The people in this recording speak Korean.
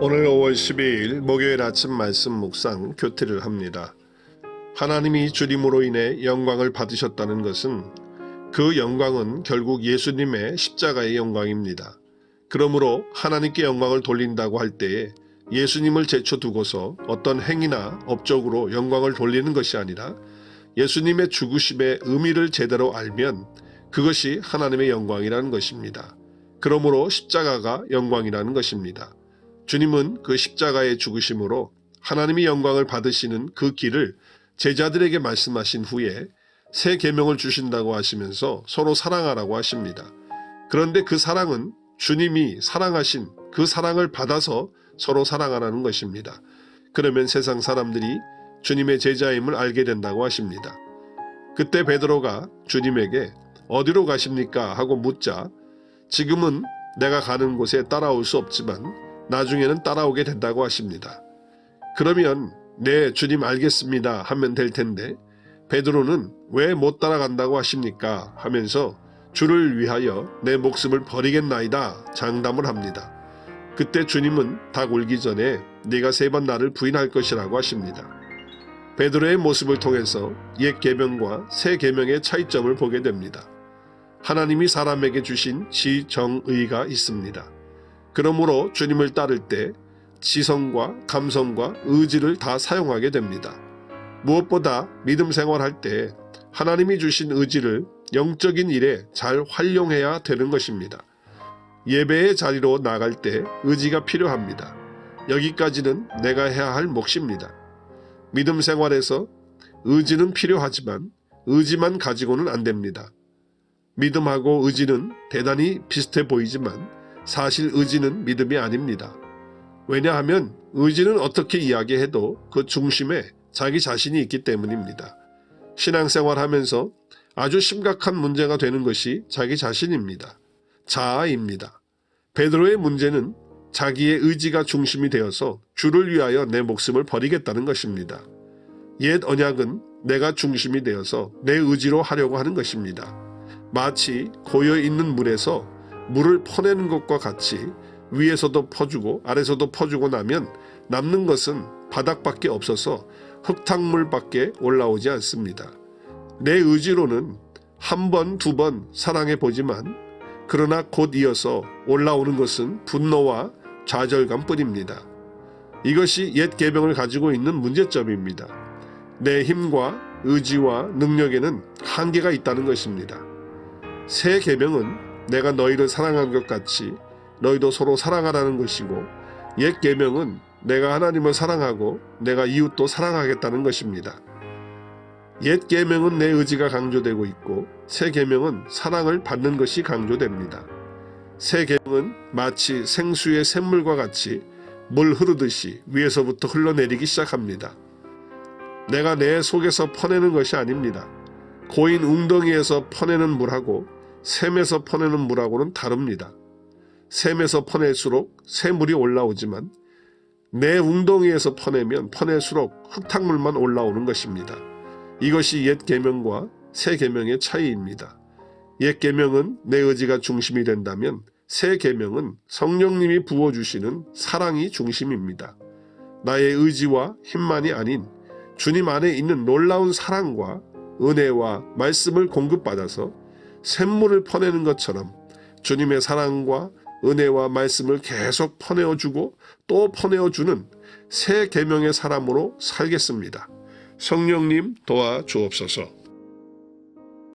오늘 5월 12일 목요일 아침 말씀 묵상 교태를 합니다. 하나님이 주님으로 인해 영광을 받으셨다는 것은 그 영광은 결국 예수님의 십자가의 영광입니다. 그러므로 하나님께 영광을 돌린다고 할 때에 예수님을 제쳐두고서 어떤 행위나 업적으로 영광을 돌리는 것이 아니라 예수님의 죽으심의 의미를 제대로 알면 그것이 하나님의 영광이라는 것입니다. 그러므로 십자가가 영광이라는 것입니다. 주님은 그 십자가의 죽으심으로 하나님이 영광을 받으시는 그 길을 제자들에게 말씀하신 후에 새 계명을 주신다고 하시면서 서로 사랑하라고 하십니다. 그런데 그 사랑은 주님이 사랑하신 그 사랑을 받아서 서로 사랑하라는 것입니다. 그러면 세상 사람들이 주님의 제자임을 알게 된다고 하십니다. 그때 베드로가 주님에게 어디로 가십니까? 하고 묻자 지금은 내가 가는 곳에 따라올 수 없지만 나중에는 따라오게 된다고 하십니다. 그러면 네 주님 알겠습니다 하면 될 텐데 베드로는 왜 못 따라간다고 하십니까 하면서 주를 위하여 내 목숨을 버리겠나이다 장담을 합니다. 그때 주님은 닭 울기 전에 네가 세 번 나를 부인할 것이라고 하십니다. 베드로의 모습을 통해서 옛 계명과 새 계명의 차이점을 보게 됩니다. 하나님이 사람에게 주신 지정의가 있습니다. 그러므로 주님을 따를 때 지성과 감성과 의지를 다 사용하게 됩니다. 무엇보다 믿음 생활할 때 하나님이 주신 의지를 영적인 일에 잘 활용해야 되는 것입니다. 예배의 자리로 나갈 때 의지가 필요합니다. 여기까지는 내가 해야 할 몫입니다. 믿음 생활에서 의지는 필요하지만 의지만 가지고는 안 됩니다. 믿음하고 의지는 대단히 비슷해 보이지만 사실 의지는 믿음이 아닙니다. 왜냐하면 의지는 어떻게 이야기해도 그 중심에 자기 자신이 있기 때문입니다. 신앙생활 하면서 아주 심각한 문제가 되는 것이 자기 자신입니다. 자아입니다. 베드로의 문제는 자기의 의지가 중심이 되어서 주를 위하여 내 목숨을 버리겠다는 것입니다. 옛 언약은 내가 중심이 되어서 내 의지로 하려고 하는 것입니다. 마치 고여 있는 물에서 물을 퍼내는 것과 같이 위에서도 퍼주고 아래서도 퍼주고 나면 남는 것은 바닥밖에 없어서 흙탕물밖에 올라오지 않습니다. 내 의지로는 한 번, 두 번 사랑해 보지만 그러나 곧 이어서 올라오는 것은 분노와 좌절감 뿐입니다. 이것이 옛 계명을 가지고 있는 문제점입니다. 내 힘과 의지와 능력에는 한계가 있다는 것입니다. 새 계명은 내가 너희를 사랑한 것 같이 너희도 서로 사랑하라는 것이고 옛 계명은 내가 하나님을 사랑하고 내가 이웃도 사랑하겠다는 것입니다. 옛 계명은 내 의지가 강조되고 있고 새 계명은 사랑을 받는 것이 강조됩니다. 새 계명은 마치 생수의 샘물과 같이 물 흐르듯이 위에서부터 흘러내리기 시작합니다. 내가 내 속에서 퍼내는 것이 아닙니다. 고인 웅덩이에서 퍼내는 물하고 샘에서 퍼내는 물하고는 다릅니다. 샘에서 퍼낼수록 새물이 올라오지만 내 웅덩이에서 퍼내면 퍼낼수록 흙탕물만 올라오는 것입니다. 이것이 옛 계명과 새 계명의 차이입니다. 옛 계명은 내 의지가 중심이 된다면 새 계명은 성령님이 부어 주시는 사랑이 중심입니다. 나의 의지와 힘만이 아닌 주님 안에 있는 놀라운 사랑과 은혜와 말씀을 공급받아서 샘물을 퍼내는 것처럼 주님의 사랑과 은혜와 말씀을 계속 퍼내어 주고 또 퍼내어 주는 새 계명의 사람으로 살겠습니다. 성령님 도와 주옵소서.